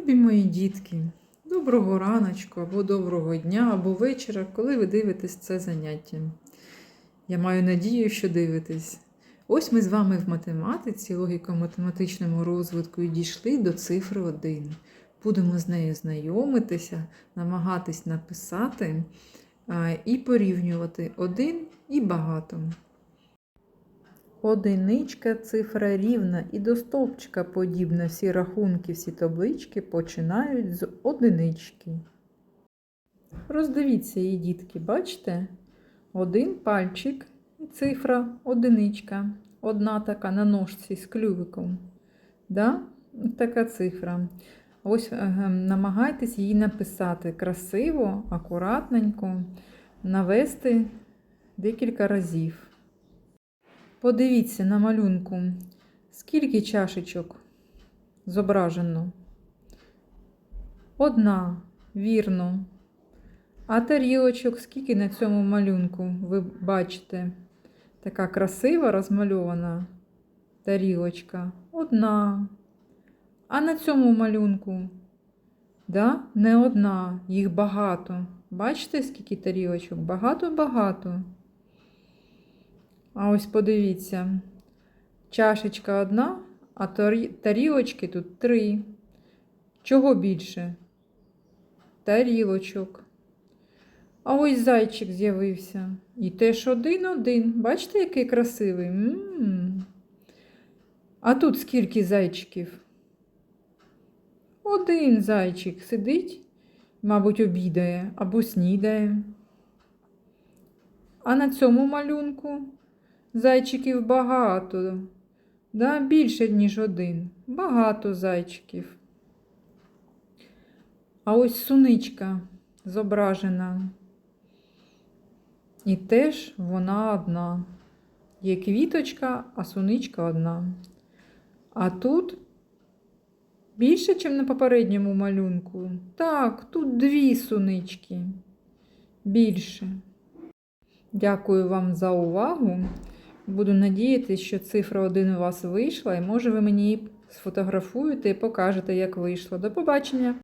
Любі мої дітки, доброго раночку або доброго дня, або вечора, коли ви дивитесь це заняття. Я маю надію, що дивитесь. Ось ми з вами в математиці, логіко-математичному розвитку і дійшли до цифри 1. Будемо з нею знайомитися, намагатись написати і порівнювати один і багато. Одиничка цифра рівна і до стовпчика подібна. Всі рахунки, всі таблички починають з одинички. Роздивіться її, дітки, бачите? Один пальчик і цифра одиничка. Одна така на ножці з клювиком. Да? Така цифра. Ось намагайтесь її написати красиво, акуратненько, навести декілька разів. Подивіться на малюнку, скільки чашечок зображено. Одна, вірно. А тарілочок, скільки на цьому малюнку ви бачите? Така красива розмальована тарілочка. Одна. А на цьому малюнку, да, не одна, їх багато. Бачите, скільки тарілочок? Багато-багато. А ось подивіться, чашечка одна, а тарілочки тут три. Чого більше? Тарілочок. А ось зайчик з'явився. І теж один-один. Бачите, який красивий? М -м -м. А тут скільки зайчиків? Один зайчик сидить, мабуть, обідає або снідає. А на цьому малюнку зайчиків багато, да? більше, ніж один. Багато зайчиків. А ось суничка зображена. І теж вона одна. Є квіточка, а суничка одна. А тут більше, ніж на попередньому малюнку. Так, тут дві сунички. Більше. Дякую вам за увагу. Буду надіятися, що цифра 1 у вас вийшла, і може ви мені сфотографуєте і покажете, як вийшло. До побачення!